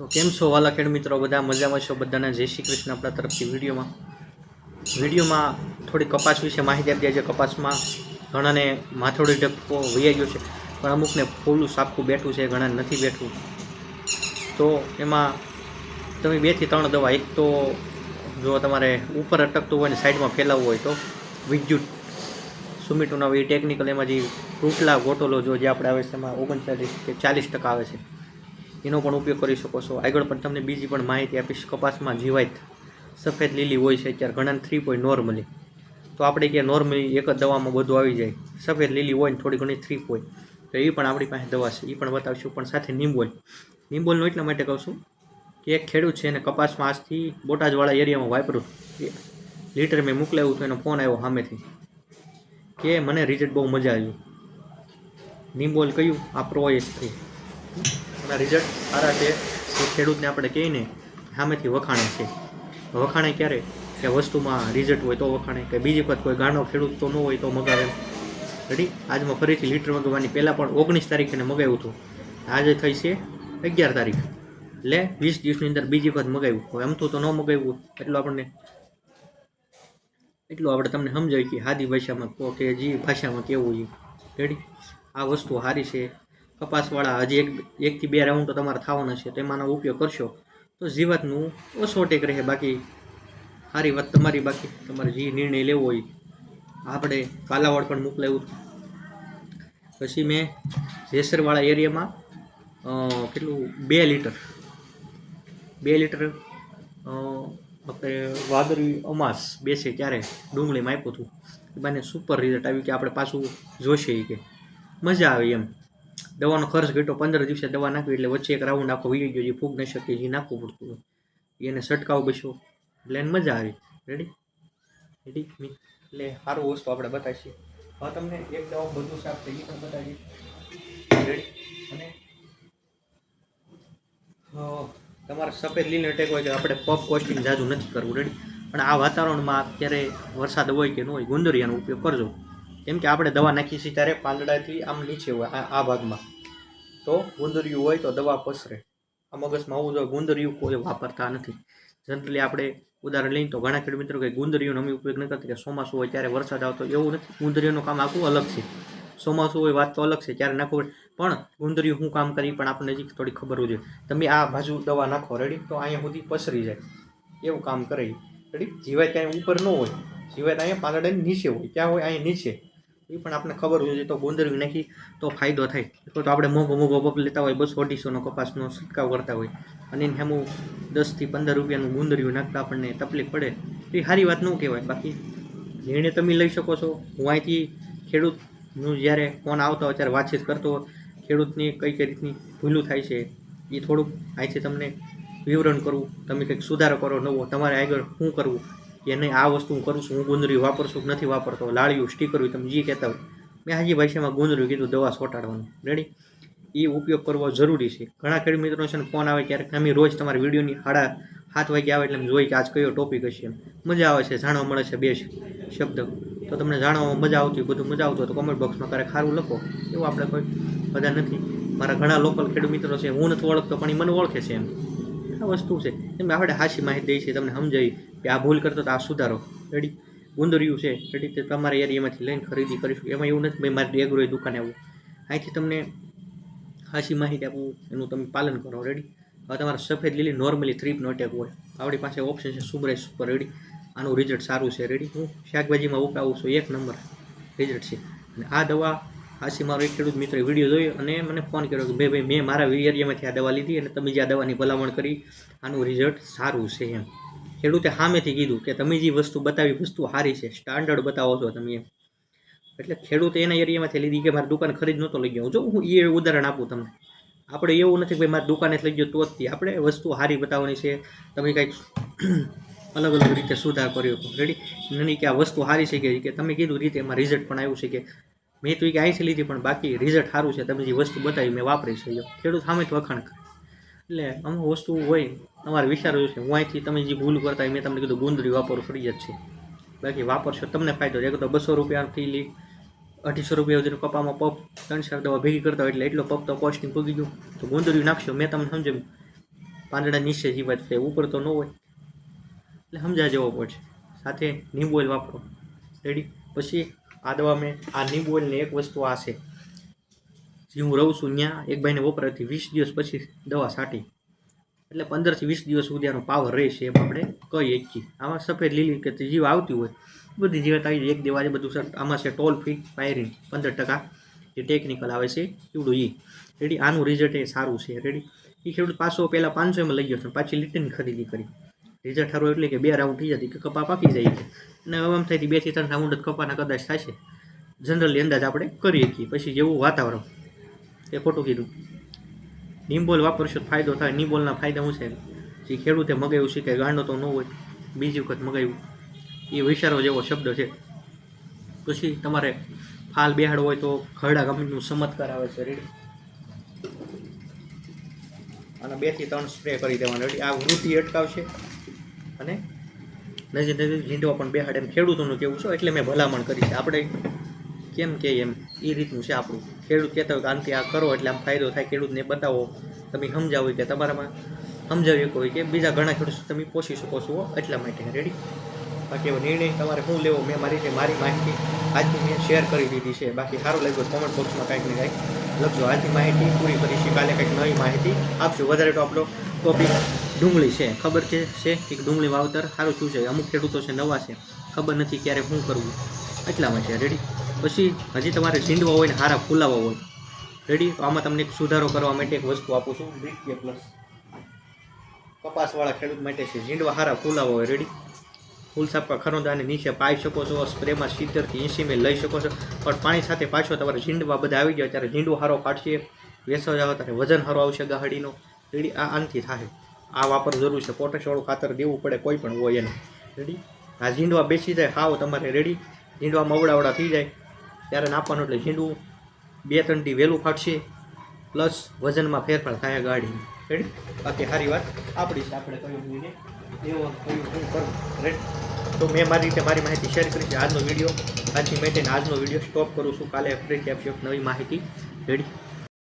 તો કેમ છો વાલા ખેડ મિત્રો? બધા મજામાં છો? બધાને જય શ્રી કૃષ્ણ આપણા તરફથી વિડીયોમાં. વિડીયોમાં થોડી કપાસ વિશે માહિતી આપી છે કપાસમાં ઘણાને માથોડી ડબકો વૈયા ગયો છે, પણ અમુકને ફૂલું સાપકું બેઠું છે, ઘણાને નથી બેઠું. તો એમાં તમે બેથી ત્રણ દવા, એક તો જો તમારે ઉપર અટકતું હોય ને સાઈડમાં ફેલાવવું હોય તો વિદ્યુત સુમિટોના એ ટેકનિકલ એમાં જે રૂટલા ગોટોલો જો જે આપણે આવે છે એમાં ઓગણચાલીસ કે ચાલીસ ટકા આવે છે. એનો પણ ઉપયોગ કરી શકો છો. આગળ પણ તમને બીજી પણ માહિતી આપીશ. કપાસમાં જીવાત સફેદ લીલી હોય છે અત્યારે ઘણા થ્રી પોઈન્ટ નોર્મલી તો આપણે કે નોર્મલી એક જ દવામાં બધું આવી જાય. સફેદ લીલી હોય ને થોડી ઘણી થ્રી પોઈન્ટ તો એ પણ આપણી પાસે દવા છે. એ પણ બતાવશું, પણ સાથે નિંબોલ. નિંબોલનું એટલા માટે કહું છું કે એક ખેડૂત છે એને કપાસમાં આજથી બોટાદવાળા એરિયામાં વાપરું લીટર મેં મોકલાવ્યું તો એનો ફોન આવ્યો સામેથી. કે મને રિઝલ્ટ બહુ મજા આવ્યું નિંબોલ કયું? આ પ્રો એસ થ્રી એના રિઝલ્ટ સારા છે. એ ખેડૂતને આપણે કહીને સામેથી વખાણે છે. વખાણે ક્યારે? કે વસ્તુમાં રિઝલ્ટ હોય તો વખાણે, કે બીજી વખત કોઈ ગાણો ખેડૂત તો ન હોય તો મગાવે. રેડી આજમાં ફરીથી લીટર મગાવવાની પહેલાં પણ ઓગણીસ તારીખને મગાવ્યું હતું. આજે થઈ છે અગિયાર તારીખ. એટલે વીસ દિવસની અંદર બીજી વખત મગાવ્યું. હવે એમ તો ન મગાવ્યું. એટલું આપણને, એટલું આપણે તમને સમજાય કે હાદી ભાષામાં કે જે ભાષામાં કેવું છે. રેડી આ વસ્તુ સારી છે. કપાસવાળા હજી એક એકથી બે રાઉન્ડ તો તમારે થવાના છે તેમાંનો ઉપયોગ કરશો. તો જીવાતનું ઓછો ટેક રહે, બાકી સારી વાત તમારી, બાકી તમારે જે નિર્ણય લેવો હોય, આપણે કાલાવાડ પણ મોકલાવ્યું પછી મેં જેસરવાળા એરિયામાં કેટલું, બે લીટર. બે લીટર આપણે વાદળી અમાસ બેસે ત્યારે ડુંગળીમાં આપ્યું હતું. બાને સુપર રિઝલ્ટ આવ્યું કે આપણે પાછું જોશે કે. મજા આવે એમ. દવાનો ખર્ચ ઘટ્યો, પંદર દિવસે દવા નાખવી એટલે વચ્ચે એક રાઉન્ડ આખો વીણી ગયો, જે ફૂગ ન શકે જે નાખવું પડતું હોય. એને છંટકાવ બસ્યો. એટલે એને મજા આવી. રેડી રેડી એટલે સારું વસ્તુ આપણે બતાવીશું હવે તમને એક દવા બધું સાફ થઈ ગયું બતાવીએ. રેડી અને તમારે સફેદ લીલ અટેક હોય કે આપણે પપ કોસ્ટિંગ જાજુ નથી કરવું. રેડી પણ આ વાતાવરણમાં અત્યારે વરસાદ હોય કે ન હોય, ગુંદરિયાનો ઉપયોગ કરજો. કેમ કે આપણે દવા નાખીએ છીએ ત્યારે પાંદડાથી આમ નીચે હોય આ ભાગમાં. તો ગુંદરિયું હોય તો દવા પસરે. આ મગજમાં આવું જોઈએ ગુંદરિયું કોઈ વાપરતા નથી. જનરલી આપણે ઉદાહરણ લઈએ તો ઘણા ખેડૂત મિત્રો કે ગુંદરિયુંનો અમે ઉપયોગ ન કરતા. કે ચોમાસું હોય ત્યારે વરસાદ આવતો એવું નથી. ગુંદરિયુંનું કામ આખું અલગ છે. ચોમાસું હોય વાત તો અલગ છે ત્યારે નાખવું. પણ ગુંદરિયું શું કામ કરી પણ આપણને હજી થોડી ખબર જોઈએ. તમે આ બાજુ દવા નાખો રેડી તો અહીંયા સુધી પસરી જાય. એવું કામ કરે. રેડી જીવાય ક્યાંય ઉપર ન હોય. જીવાય અહીંયા પાંદડાની નીચે હોય. ક્યાં હોય? અહીંયા નીચે. એ પણ આપણને ખબર હોવી જોઈએ તો ગુંદરિયું નાખી તો ફાયદો થાય. તો આપણે મોંઘો મોંઘો પપ લેતા હોય, બસો અઢીસોનો કપાસનો છંટકાવ કરતા હોય. અને એને હેમું દસથી પંદર રૂપિયાનું ગુંદરિયું નાખતા આપણને તકલીફ પડે. એ સારી વાત ન કહેવાય. બાકી નિર્ણય તમે લઈ શકો છો. હું અહીંથી ખેડૂતનું જ્યારે ફોન આવતો હોય, ત્યારે વાતચીત કરતો હોય. ખેડૂતની કઈ કઈ રીતની ભૂલું થાય છે, એ થોડુંક અહીંથી તમને વિવરણ કરવું તમે કંઈક સુધારો કરો નવો. તમારે આગળ શું કરવું? કે નહીં, આ વસ્તુ હું કરું છું, હું ગુંદરી વાપરશું કે નથી વાપરતો, લાળિયું સ્ટીકર તમે જે કહેતા હોય. મેં હાજી ભાષામાં ગુંદર્યું કીધું, દવા સોટાડવાનું. રેડી એ ઉપયોગ કરવો જરૂરી છે. ઘણા ખેડૂત મિત્રો છે ને ફોન આવે ક્યારેક અમે રોજ તમારી વિડીયોની હાડા હાથ વાગે આવે એટલે અમે જોઈ કે આજ કયો ટોપિક હશે મજા આવે છે, જાણવા મળે છે બે શબ્દ. તો તમને જાણવામાં મજા આવતી બધું મજા આવતું તો કોમેન્ટ બોક્સમાં ક્યારેક સારું લખો. એવું આપણે કોઈ બધા નથી. મારા ઘણા લોકલ ખેડૂત મિત્રો છે, હું નથી ઓળખતો, પણ એ મને ઓળખે છે એમ. આ વસ્તુ છે. એમ આપણે હાસી માહિતી દઈ છે, તમને સમજાવી. કે આ ભૂલ કરતો તો આ સુધારો. રેડી ગુંદરિયું છે. રેડી તે તમારા એરિયામાંથી લઈને ખરીદી કરીશું. એમાં એવું નથી ભાઈ મારી એગ્રોએ દુકાને આવું. અહીંથી તમને હાશી માહિતી આપું. એનું તમે પાલન કરો. રેડી હવે તમારે સફેદ લીલી નોર્મલી થ્રીપનો અટેક હોય. આપણી પાસે ઓપ્શન છે સુબ્રેશ સુપર રેડી આનું રિઝલ્ટ સારું છે. રેડી હું શાકભાજીમાં ઉપાવું છું. એક નંબર રિઝલ્ટ છે. અને આ દવા હાશી મારો એક ખેડૂત મિત્રે વીડિયો જોયો અને મને ફોન કર્યો કે, ભાઈ ભાઈ, મેં મારા એરિયામાંથી આ દવા લીધી અને તમે જે આ દવાની ભલામણ કરી, આનું રિઝલ્ટ સારું છે. એમ. ખેડૂતે સામેથી કીધું કે તમે જે વસ્તુ બતાવી, વસ્તુ સારી છે સ્ટાન્ડર્ડ બતાવો છો તમે એટલે ખેડૂતે એના એરિયામાંથી લીધી કે મારી દુકાન ખરીદ નહોતો લઈ ગયો. જો હું એ ઉદાહરણ આપું તમને. આપણે એવું નથી કે ભાઈ મારી દુકાને લઈ ગયો તો જ આપણે વસ્તુ સારી બતાવવાની છે. તમે કાંઈક અલગ અલગ રીતે સુધાર કર્યો. રેડી નહીં કે આ વસ્તુ સારી છે કે- તમે કીધું રીતે એમાં રિઝલ્ટ પણ આવ્યું છે કે મેં તો કે અહીંથી લીધી, પણ બાકી રિઝલ્ટ સારું છે. તમે જે વસ્તુ બતાવી, મેં વાપરી છે. ખેડૂત સામે જ વખાણ કરે. એટલે અમુક વસ્તુ હોય તમારે વિચારવું છે, હું અહીંથી તમે જે ભૂલ કરતા મેં તમને કીધું ગુંદડી વાપરો ફરી જ છે. બાકી વાપરશો તમને ફાયદો એક તો બસો રૂપિયાથી લી અઢીસો રૂપિયા સુધીનો કપામાં પપ ત્રણ ચાર દવા ભેગી કરતા હોય એટલે એટલો પપ તો કોસ્ટિંગ પૂગી ગયું. તો ગુંદરિયું નાખશો, મેં તમને સમજાવ્યું. પાંદડા નીચે જીવાત છે ઉપર તો ન હોય. એટલે સમજા જવો પડશે સાથે નીંબુ ઓઇલ વાપરો. રેડી પછી આ દવા મેં, આ નીંબુ ઓઇલની એક વસ્તુ આ છે. જે હું રહું છું ત્યાં એક ભાઈને વપરાતી વીસ દિવસ પછી દવા છાંટી. એટલે પંદરથી વીસ દિવસ સુધી આનો પાવર રહેશે એમ આપણે કહી શકીએ. આમાં સફેદ લીલી કે જીવ આવતી હોય, બધી જીવાત આવી એક દેવા છે બધું આમાં છે ટોલ ફી ફાયરિંગ પંદર ટકા જે ટેકનિકલ આવે છે એવડું એ રેડી આનું રિઝલ્ટ એ સારું છે. રેડી એ ખેડૂત પાછો પહેલાં પાંચસો એમાં લઈ ગયો છે પાછી લીટરની ખરીદી કરી. રિઝલ્ટ સારું એટલે કે બે રાઉન્ડ થઈ જતી, કે કપા પાકી જાય છે. અને હવે આમ થાય બેથી ત્રણ રાઉન્ડ જ કપાના કદાચ થશે જનરલી અંદાજ આપણે કરી શકીએ. પછી જેવું વાતાવરણ. એ ખોટું કીધું. નિમ્બોલ વાપરશો તો ફાયદો થાય. નિંબોલના ફાયદા શું છે? જે ખેડૂતે મગાવ્યું કે ગાંડો તો ન હોય, બીજી વખત મગાવ્યું. એ વિચારો જેવો શબ્દ છે. પછી તમારે ફાલ બેહાડવો હોય તો ખરડા કંપનીનું ચમત્કાર આવે છે. રેડી અને બેથી ત્રણ સ્પ્રે કરી દેવાનો. રેડી આ વૃદ્ધિ અટકાવશે અને નજીક નજીક ઝીંડવા પણ બેહાડે. એમ ખેડૂતોનું કેવું છે? એટલે મેં ભલામણ કરી છે. આપણે કેમ કે એમ એ રીતનું છે આપણું. ખેડૂત કહેતા હોય કે આનાથી આ કરો એટલે આમ ફાયદો થાય, ખેડૂતને બતાવો. તમે સમજાવો કે તમારામાં સમજાવી શકો કે બીજા ઘણા ખેડૂત તમે પોષી શકો છો એટલા માટે. રેડી બાકી એવો નિર્ણય તમારે શું લેવો? મેં મારી રીતે મારી માહિતી આજની મેં શેર કરી દીધી છે. બાકી સારું લાગ્યું કોમેન્ટ બોક્સમાં કાંઈક ને કાંઈક લખજો. આજની માહિતી પૂરી કરી છે કાલે કંઈક નવી માહિતી આપશું. વધારે તો આપણો ટોપિક ડુંગળી છે. ખબર છે? છે? કે ડુંગળી વાવતર સારું શું છે. અમુક ખેડૂતો છે નવા છે. ખબર નથી ક્યારે શું કરવું. એટલા માટે. રેડી પછી હજી તમારે ઝીંડવા હોય ને હારા ફૂલાવા હોય. રેડી તો આમાં તમને એક સુધારો કરવા માટે એક વસ્તુ આપું છું. Bit plus. કપાસવાળા ખેડૂત માટે છે. ઝીંડવા હારા ફૂલાવા હોય. રેડી ફૂલ સાપા ખરોદાને નીચે પાઈ શકો છો. સ્પ્રેમાં સિત્તેરથી એંસી મેં લઈ શકો છો. પણ પાણી સાથે પાછો તમારે ઝીંડવા બધા આવી ગયા ત્યારે ઝીંડવો હારો કાઢશે વેસવા જાવ ત્યારે વજન હારો આવશે ગાહડીનો. રેડી આ આનથી થાય. આ વાપર જરૂર છે. પોટેશવાળું ખાતર દેવું પડે કોઈ પણ હોય એને. રેડી આ ઝીંડવા બેસી જાય. હાવ તમારે રેડી ઝીંડવા મવડાવડા થઈ જાય. ત્યારે નાખવાનું એટલે ઝીંડવું બે ત્રણ દી વહેલું ફાટશે, પ્લસ વજનમાં ફેરફાર થાય ગાડી. રેડી બાકી સારી વાત. આપણી આપણે કયું તો મેં મારી રીતે મારી માહિતી શેર કરી છે આજનો વીડિયો. આજની મેટેન આજનો વીડિયો સ્ટોપ કરું છું. કાલે ફરીથી આપશે નવી માહિતી. રેડી